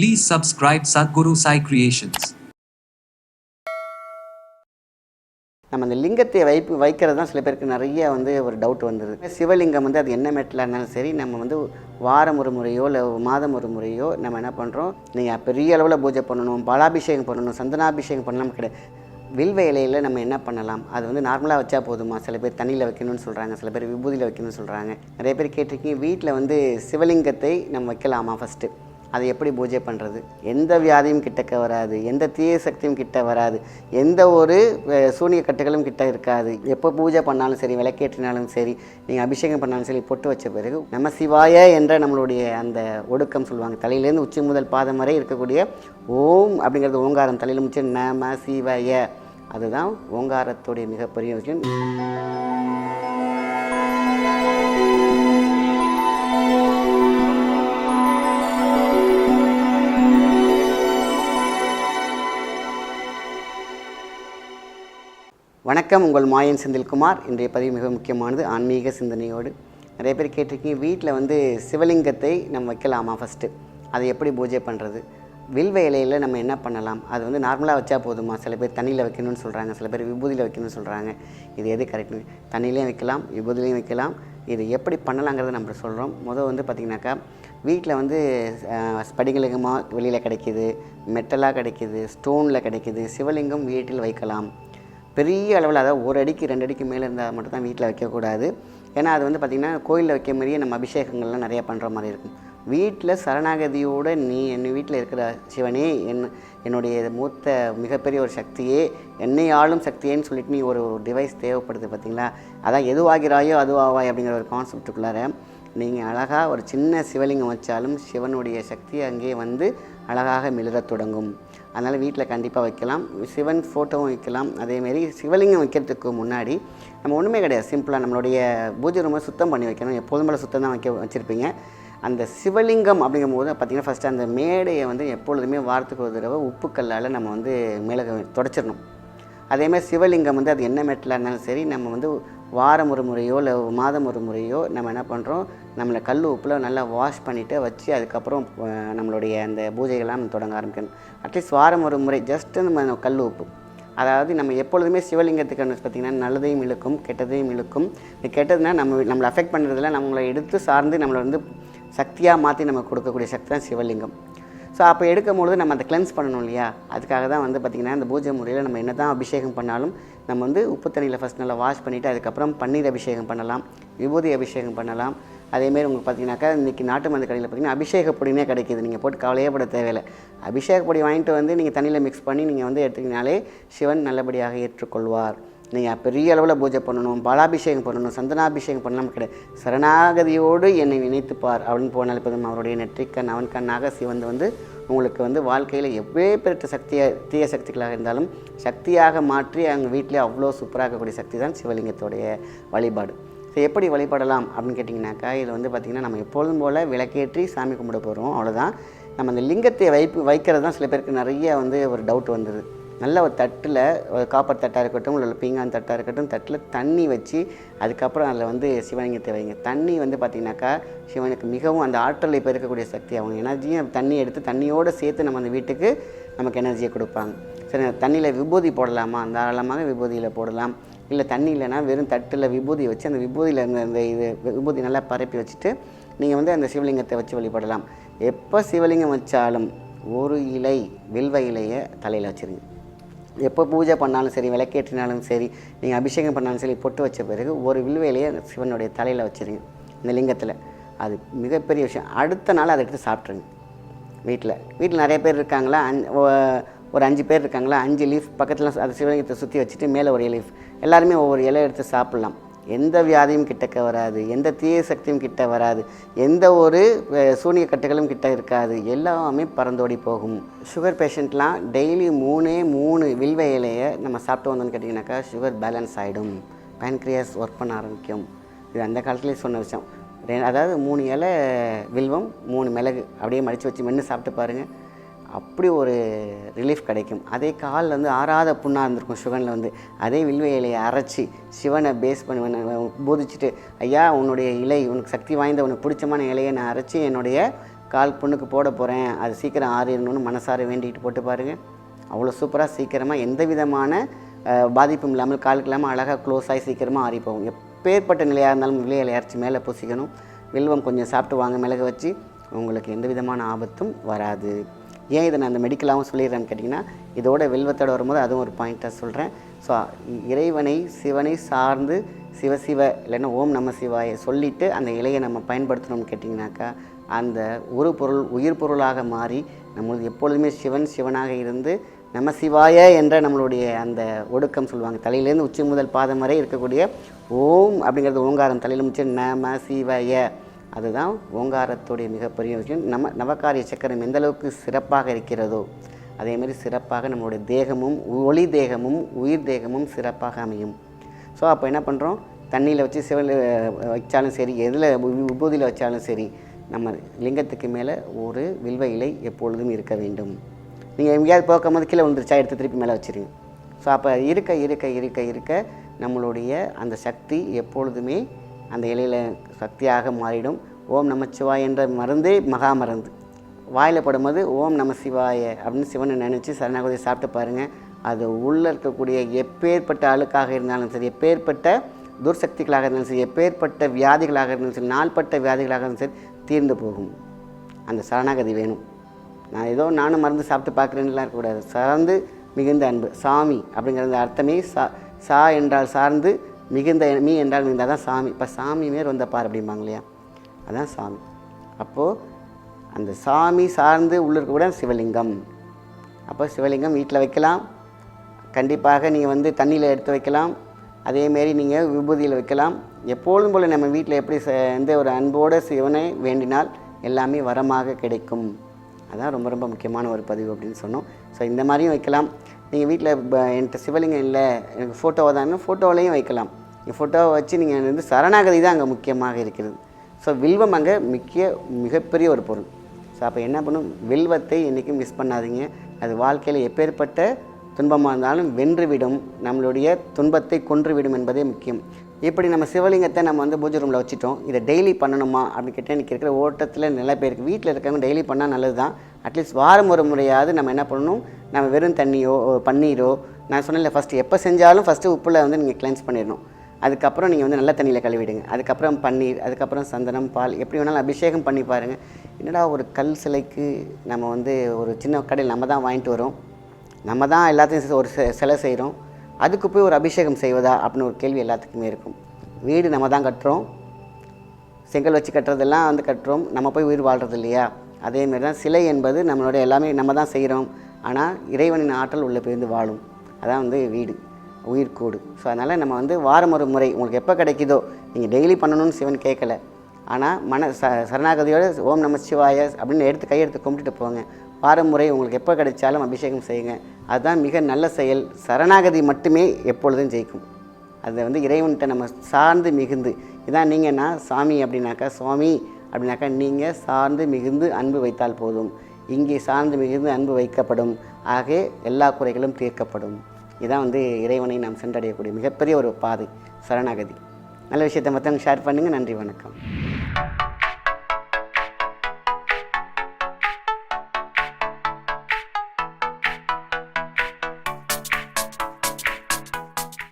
Please subscribe Sadhguru Sai Creations. நம்ம அந்த லிங்கத்தை வைப்பு வைக்கிறது தான் சில பேருக்கு நிறைய வந்து ஒரு டவுட் வந்துடுது சிவலிங்கம் வந்து அது என்ன மெட்டில் இருந்தாலும் சரி நம்ம வந்து வாரம் ஒரு முறையோ இல்லை மாதம் ஒரு முறையோ நம்ம என்ன பண்ணுறோம் நீங்கள் பெரிய அளவில் பூஜை பண்ணணும் பாலாபிஷேகம் பண்ணணும் சந்தனாபிஷேகம் பண்ணலாம் கிடையாது. வில்வ இலையில் நம்ம என்ன பண்ணலாம்? அது வந்து நார்மலாக வச்சா போதுமா? சில பேர் தண்ணியில் வைக்கணும்னு சொல்கிறாங்க சில பேர் விபூதியில் வைக்கணும்னு சொல்கிறாங்க நிறைய பேர் கேட்டிருக்கீங்க வீட்டில் வந்து சிவலிங்கத்தை நம்ம வைக்கலாமா ஃபஸ்ட்டு அதை எப்படி பூஜை பண்ணுறது எந்த வியாதியும் கிட்டக்க வராது எந்த தீய சக்தியும் கிட்ட வராது எந்த ஒரு சூனிய கட்டுகளும் கிட்ட இருக்காது. எப்போ பூஜை பண்ணாலும் சரி விளக்கேற்றினாலும் சரி நீங்கள் அபிஷேகம் பண்ணாலும் சரி பொட்டு வச்ச பிறகு நம்ம சிவாய என்ற நம்மளுடைய அந்த ஒடுக்கம் சொல்லுவாங்க. தலையிலேருந்து உச்சி முதல் பாதம் வரை இருக்கக்கூடிய ஓம் அப்படிங்கிறது ஓங்காரம். தலையில் முடிச்சு நம சிவாய. அதுதான் ஓங்காரத்துடைய மிகப்பெரிய விஷயம். வணக்கம் உங்கள் மாயன் செந்தில்குமார். இன்றைய பதிவு மிக முக்கியமானது ஆன்மீக சிந்தனையோடு. நிறைய பேர் கேட்டிருக்கீங்க வீட்டில் வந்து சிவலிங்கத்தை நம்ம வைக்கலாமா ஃபஸ்ட்டு அதை எப்படி பூஜை பண்ணுறது வில்வ இலையில் நம்ம என்ன பண்ணலாம்? அது வந்து நார்மலாக வச்சா போதுமா? சில பேர் தண்ணியில் வைக்கணும்னு சொல்கிறாங்க சில பேர் விபூதியில் வைக்கணும்னு சொல்கிறாங்க இது எது கரெக்ட் தண்ணியிலையும் வைக்கலாம் விபூதிலையும் வைக்கலாம். இது எப்படி பண்ணலாங்கிறத நம்ம சொல்கிறோம் முதல் வந்து பார்த்திங்கனாக்கா வீட்டில் வந்து ஸ்படிகலிங்கமாக வெளியில் கிடைக்கிது மெட்டலாக கிடைக்கிது ஸ்டோனில் கிடைக்கிது சிவலிங்கம் வீட்டில் வைக்கலாம். பெரிய அளவில் அதாவது ஒரு அடிக்கு ரெண்டு அடிக்கு மேலே இருந்தால் மட்டும் தான் வீட்டில் வைக்கக்கூடாது. ஏன்னா அது வந்து பார்த்திங்கன்னா கோயிலில் வைக்க மாதிரியே நம்ம அபிஷேகங்கள்லாம் நிறையா பண்ணுற மாதிரி இருக்கும். வீட்டில் சரணாகதியோடு நீ என் வீட்டில் இருக்கிற சிவனே என் என்னுடைய மூத்த மிகப்பெரிய ஒரு சக்தியே என்னை ஆளும் சக்தியேன்னு சொல்லிட்டு நீ ஒரு டிவைஸ் தேவைப்படுது பார்த்தீங்களா? அதான் எதுவாகிறாயோ அதுவாவாய் அப்படிங்கிற ஒரு கான்செப்டுக்குள்ளார நீங்கள் அழகாக ஒரு சின்ன சிவலிங்கம் வச்சாலும் சிவனுடைய சக்தி அங்கேயே வந்து அழகாக மிளிரத் தொடங்கும். அதனால் வீட்டில் கண்டிப்பாக வைக்கலாம். சிவன் ஃபோட்டோவும் வைக்கலாம். அதேமாரி சிவலிங்கம் வைக்கிறதுக்கு முன்னாடி நம்ம ஒன்றுமே கிடையாது. சிம்பிளாக நம்மளுடைய பூஜை ரூமை சுத்தம் பண்ணி வைக்கணும். எப்போதும் போல் சுத்தம் தான் வைக்க வச்சுருப்பீங்க. அந்த சிவலிங்கம் அப்படிங்கும்போது பார்த்திங்கன்னா ஃபஸ்ட்டு அந்த மேடையை வந்து எப்பொழுதுமே வாரத்துக்கு ஒரு தடவை உப்புக்கல்லால் நம்ம வந்து மிளக தொடச்சிடணும். அதேமாதிரி சிவலிங்கம் வந்து அது என்ன மெட்டலாக இருந்தாலும் சரி நம்ம வந்து வாரம் ஒரு முறையோ இல்லை மாதம் ஒரு முறையோ நம்ம என்ன பண்ணுறோம் நம்மளை கல் உப்பில் நல்லா வாஷ் பண்ணிவிட்டு வச்சு அதுக்கப்புறம் நம்மளுடைய அந்த பூஜைகள்லாம் தொடங்க ஆரம்பிக்கணும். அட்லீஸ்ட் வாரம் ஒரு முறை ஜஸ்ட்டு நம்ம கல் உப்பு. அதாவது நம்ம எப்பொழுதுமே சிவலிங்கத்துக்கு பார்த்திங்கன்னா நல்லதையும் இழுக்கும் கெட்டதையும் இழுக்கும். இது கெட்டதுன்னா நம்ம நம்மளை அஃபெக்ட் பண்ணுறதுல நம்மளை எடுத்து சார்ந்து நம்மளை வந்து சக்தியாக மாற்றி நம்ம கொடுக்கக்கூடிய சக்தி தான் சிவலிங்கம். ஸோ அப்போ எடுக்கும்பொழுது நம்ம அதை கிளென்ஸ் பண்ணணும் இல்லையா? அதுக்காக தான் வந்து பார்த்திங்கன்னா இந்த பூஜை முறையில் நம்ம என்ன தான் அபிஷேகம் பண்ணாலும் நம்ம வந்து உப்பு தண்ணியில் ஃபஸ்ட் நல்லா வாஷ் பண்ணிவிட்டு அதுக்கப்புறம் பன்னீர் அபிஷேகம் பண்ணலாம் விபூதி அபிஷேகம் பண்ணலாம். அதேமாரி உங்களுக்கு பார்த்தீங்கன்னாக்கா இன்றைக்கி நாட்டு மருந்து கடையில் பார்த்தீங்கன்னா அபிஷேக பொடினே கிடைக்கிது. நீங்கள் போட்டு கவலையே பட தேவையில்லை. அபிஷேக பொடி வாங்கிட்டு வந்து நீங்கள் தண்ணியில் மிக்ஸ் பண்ணி நீங்கள் வந்து எடுத்துக்கினாலே சிவன் நல்லபடியாக ஏற்றுக்கொள்வார். நீங்கள் பெரிய அளவில் பூஜை பண்ணணும் பாலாபிஷேகம் பண்ணணும் சந்தனாபிஷேகம் பண்ணலாம் கிடையாது. சரணாகதியோடு என்னை நினைத்துப்பார் அப்படின்னு போனால் இப்போ அவருடைய நெற்றிக்கண் அவன் கண்ணாக சிவந்து வந்து உங்களுக்கு வந்து வாழ்க்கையில் எப்பேற்பட்ட சக்தியாக தீய சக்திகளாக இருந்தாலும் சக்தியாக மாற்றி அங்கே வீட்டிலே அவ்வளோ சூப்பராக இருக்கக்கூடிய சக்தி தான் சிவலிங்கத்தோடைய வழிபாடு. ஸோ எப்படி வழிபடலாம் அப்படின்னு கேட்டிங்கனாக்கா இதில் வந்து பார்த்திங்கன்னா நம்ம எப்பொழுதும் போல் விளக்கேற்றி சாமி கும்பிட போகிறோம் அவ்வளோதான் நம்ம அந்த லிங்கத்தை வைப்பு வைக்கிறது தான் சில பேருக்கு நிறைய வந்து ஒரு டவுட் வந்துடுது நல்ல ஒரு தட்டில் ஒரு காப்பர் தட்டாக இருக்கட்டும் இல்லை பீங்கான் தட்டாக இருக்கட்டும் தட்டில் தண்ணி வச்சு அதுக்கப்புறம் அதில் வந்து சிவலிங்கத்தை வைங்க. தண்ணி வந்து பார்த்திங்கனாக்கா சிவனுக்கு மிகவும் அந்த ஆற்றலை இப்போ இருக்கக்கூடிய சக்தி அவங்க எனர்ஜியும் தண்ணி எடுத்து தண்ணியோடு சேர்த்து நம்ம அந்த வீட்டுக்கு நமக்கு எனர்ஜியை கொடுப்பாங்க. சரி தண்ணியில் விபூதி போடலாமா? தாராளமாக விபூதியில் போடலாம். இல்லை தண்ணி இல்லைன்னா வெறும் தட்டில் விபூதி வச்சு அந்த விபூதியில் இருந்த அந்த இது விபூதி நல்லா பரப்பி வச்சுட்டு நீங்கள் வந்து அந்த சிவலிங்கத்தை வச்சு வழிபடலாம். எப்போ சிவலிங்கம் வச்சாலும் ஒரு இலை வில்வ இலையை தலையில் வச்சுருங்க. எப்போ பூஜை பண்ணாலும் சரி விளக்கேற்றினாலும் சரி நீங்கள் அபிஷேகம் பண்ணாலும் சரி பொட்டு வச்ச பிறகு ஒரு வில்வேலையை சிவனுடைய தலையில் வச்சுருங்க இந்த லிங்கத்தில். அது மிகப்பெரிய விஷயம். அடுத்த நாள் அதை எடுத்து சாப்பிட்ருங்க வீட்டில் வீட்டில் நிறைய பேர் இருக்காங்களா? அஞ் ஒரு அஞ்சு பேர் இருக்காங்களா? அஞ்சு லீஃப் பக்கத்தில் அது சிவலிங்கத்தை சுற்றி வச்சுட்டு மேலே ஒரு லீஃப் எல்லாருமே ஒவ்வொரு இலை எடுத்து சாப்பிட்லாம். எந்த வியாதியும் கிட்டக்க வராது எந்த தீய சக்தியும் கிட்ட வராது எந்த ஒரு சூனிய கட்டுகளும் கிட்ட இருக்காது எல்லாமே பறந்தோடி போகும். சுகர் பேஷண்ட்லாம் டெய்லி மூணே மூணு வில்வ இலையை நம்ம சாப்பிட்டு வந்தோம்னு கேட்டிங்கனாக்கா சுகர் பேலன்ஸ் ஆகிடும் பேன்க்ரியாஸ் ஒர்க் பண்ண ஆரம்பிக்கும். இது அந்த காலத்துலேயே சொன்ன விஷயம். அதாவது மூணு இலை வில்வம் மூணு மிளகு அப்படியே மடித்து வச்சு மென்று சாப்பிட்டு பாருங்கள் அப்படி ஒரு ரிலீஃப் கிடைக்கும். அதே காலில் வந்து ஆறாத புண்ணாக இருந்திருக்கும் சிவனில் வந்து. அதே வில்வ இலையை அரைச்சி சிவனை பேஸ் பண்ணி போதிச்சுட்டு ஐயா உன்னுடைய இலை உனக்கு சக்தி வாய்ந்த உனக்கு பிடிச்சமான இலையை நான் அரைச்சி என்னுடைய கால் புண்ணுக்கு போட போகிறேன் அது சீக்கிரம் ஆறிடணும்னு மனசார வேண்டிகிட்டு போட்டு பாருங்கள் அவ்வளோ சூப்பராக சீக்கிரமாக எந்த விதமான பாதிப்பும் இல்லாமல் காலுக்கு இல்லாமல் அழகாக க்ளோஸ் ஆகி சீக்கிரமாக ஆறிப்போகும் எப்பேற்பட்ட நிலையாக இருந்தாலும் விலையில் இறச்சி மேலே பூசிக்கணும். வில்வம் கொஞ்சம் சாப்பிட்டு வாங்க மிளகு வச்சு உங்களுக்கு எந்த விதமான ஆபத்தும் வராது. ஏன் இதை நான் அந்த மெடிக்கலாகவும் சொல்லிடுறேன்னு கேட்டிங்கன்னா இதோட வெல்வத்தோடு வரும்போது அதுவும் ஒரு பாயிண்ட்டாக சொல்கிறேன் ஸோ இறைவனை சிவனை சார்ந்து சிவ சிவ இல்லைன்னா ஓம் நம சிவாயை சொல்லிவிட்டு அந்த இலையை நம்ம பயன்படுத்தணும்னு கேட்டிங்கனாக்கா அந்த ஒரு பொருள் உயிர் பொருளாக மாறி நம்மளுக்கு எப்பொழுதுமே சிவன் சிவனாக இருந்து நம சிவாய என்ற நம்மளுடைய அந்த ஒடுக்கம் சொல்லுவாங்க. தலையிலேருந்து உச்சி முதல் பாதம் வரை இருக்கக்கூடிய ஓம் அப்படிங்கிறது ஓங்காரம். தலையில் முடிச்சு நம சிவய அதுதான் ஓங்காரத்துடைய மிகப்பெரிய விஷயம். நம்ம நவகாரிய சக்கரம் எந்த அளவுக்கு சிறப்பாக இருக்கிறதோ அதேமாதிரி சிறப்பாக நம்மளுடைய தேகமும் ஒளி தேகமும் உயிர் தேகமும் சிறப்பாக அமையும். ஸோ அப்போ என்ன பண்ணுறோம் தண்ணியில் வச்சு சிவன் வச்சாலும் சரி எதில் விபூதியில் வச்சாலும் சரி நம்ம லிங்கத்துக்கு மேலே ஒரு வில்வ இலை எப்பொழுதும் இருக்க வேண்டும். நீங்கள் எங்கேயாவது போக்கும் போது கீழே விழுந்துருச்சா எடுத்து திருப்பி மேலே வச்சுருங்க. ஸோ அப்போ இருக்க இருக்க இருக்க இருக்க நம்மளுடைய அந்த சக்தி எப்பொழுதுமே அந்த இலையில் சக்தியாக மாறிடும். ஓம் நமச்சிவாய் என்ற மருந்தே மகா மருந்து. வாயில் படும்போது ஓம் நம சிவாய அப்படின்னு சிவனை நினச்சி சரணாகதி சாப்பிட்டு பாருங்கள் அது உள்ளே இருக்கக்கூடிய எப்பேற்பட்ட அழுக்காக இருந்தாலும் சரி எப்பேற்பட்ட துர்சக்திகளாக இருந்தாலும் சரி எப்பேற்பட்ட வியாதிகளாக இருந்தாலும் சரி நாள்பட்ட வியாதிகளாக இருந்தாலும் சரி தீர்ந்து போகும். அந்த சரணாகதி வேணும். நான் ஏதோ நானும் மருந்து சாப்பிட்டு பார்க்குறேன்னுலாம் இருக்கக்கூடாது. சார்ந்து மிகுந்த அன்பு. சாமி அப்படிங்கிறது அர்த்தமே சா சா என்றால் சார்ந்து மிகுந்த மீ என்றால் மிகுந்த தான் சாமி. இப்போ சாமி மேல் வந்தப்பார் அப்படிம்பாங்க இல்லையா? அதான் சாமி. அப்போது அந்த சாமி சார்ந்து உள்ள இருக்கக்கூட சிவலிங்கம். அப்போ சிவலிங்கம் வீட்டில் வைக்கலாம். கண்டிப்பாக நீங்கள் வந்து தண்ணியில் எடுத்து வைக்கலாம். அதேமாரி நீங்கள் விபூதியில் வைக்கலாம். எப்பொழுதும் போல் நம்ம வீட்டில் எப்படி ச- எந்த ஒரு அன்போடு சிவனை வேண்டினால் எல்லாமே வரமாக கிடைக்கும். அதான் ரொம்ப ரொம்ப முக்கியமான ஒரு பதிவு அப்படின்னு சொன்னோம். ஸோ இந்த மாதிரியும் வைக்கலாம். நீங்கள் வீட்டில் என்கிட்ட சிவலிங்கம் இல்லை. எனக்கு ஃபோட்டோவை தான் ஃபோட்டோவிலையும் வைக்கலாம். ஃபோட்டோவை வச்சு நீங்கள் வந்து சரணாகதி தான் அங்கே முக்கியமாக இருக்கிறது. ஸோ வில்வம் அங்கே முக்கிய மிகப்பெரிய ஒரு பொருள். ஸோ அப்போ என்ன பண்ணும்? வில்வத்தை என்றைக்கும் மிஸ் பண்ணாதீங்க. அது வாழ்க்கையில் எப்பேற்பட்ட துன்பமாக இருந்தாலும் வென்றுவிடும். நம்மளுடைய துன்பத்தை கொன்றுவிடும் என்பதே முக்கியம். இப்படி நம்ம சிவலிங்கத்தை நம்ம வந்து பூஜை ரூமில் வச்சுட்டோம். இதை டெய்லி பண்ணணுமா? அப்படின்னு கேட்டால் இன்றைக்கி இருக்கிற ஓட்டத்தில் நிறைய பேருக்கு வீட்டில் இருக்கவங்க டெய்லி பண்ணால் நல்லது தான் அட்லீஸ்ட் வாரம் ஒரு முறையாவது நம்ம என்ன பண்ணணும்? நம்ம வெறும் தண்ணியோ பன்னீரோ நான் சொன்னேன்ல ஃபஸ்ட்டு எப்போ செஞ்சாலும் ஃபஸ்ட்டு உப்பில் வந்து நீங்கள் கிளென்ஸ் பண்ணிடணும். அதுக்கப்புறம் நீங்கள் வந்து நல்ல தண்ணியில் கழுவிடுங்க. அதுக்கப்புறம் பன்னீர் அதுக்கப்புறம் சந்தனம் பால் எப்படி வேணாலும் அபிஷேகம் பண்ணி பாருங்கள் என்னடா ஒரு கல் சிலைக்கு நம்ம வந்து ஒரு சின்ன கடையில் நம்ம தான் வாங்கிட்டு வரோம். நம்ம தான் எல்லாத்தையும் ஒரு சிலை செய்கிறோம் அதுக்கு போய் ஒரு அபிஷேகம் செய்வதா அப்படின்னு ஒரு கேள்வி எல்லாத்துக்குமே இருக்கும். வீடு நம்ம தான் கட்டுறோம். செங்கல் வச்சு கட்டுறதெல்லாம் வந்து கட்டுறோம். நம்ம போய் உயிர் வாழ்கிறது இல்லையா? அதேமாரி தான் சிலை என்பது நம்மளுடைய எல்லாமே நம்ம தான் செய்கிறோம் ஆனால் இறைவனின் ஆற்றல் உள்ளே போயிருந்து வாழும். அதான் வந்து வீடு. உயிர்கூடு ஸோ அதனால் நம்ம வந்து வாரம் ஒரு முறை உங்களுக்கு எப்போ கிடைக்குதோ நீங்கள் டெய்லி பண்ணணும்னு சிவன் கேட்கல ஆனால் மன ச சரணாகதியோட ஓம் நம சிவாய அப்படின்னு எடுத்து கையெடுத்து கும்பிட்டுட்டு போங்க. வாரம் முறை உங்களுக்கு எப்போ கிடைச்சாலும் அபிஷேகம் செய்யுங்க. அதுதான் மிக நல்ல செயல். சரணாகதி மட்டுமே எப்பொழுதும் ஜெயிக்கும். அதை வந்து இறைவன்கிட்ட நம்ம சார்ந்து மிகுந்து. இதான் நீங்கன்னா சாமி அப்படின்னாக்கா சுவாமி அப்படின்னாக்கா நீங்கள் சார்ந்து மிகுந்து அன்பு வைத்தால் போதும். இங்கே சார்ந்து மிகுந்து அன்பு வைக்கப்படும். ஆகவே எல்லா குறைகளும் தீர்க்கப்படும். இதான் வந்து இறைவனை நாம் சென்றடையக்கூடிய மிகப்பெரிய ஒரு பாதை சரணாகதி. நல்ல விஷயத்தை மற்றவங்க ஷேர் பண்ணுங்கள் நன்றி வணக்கம்.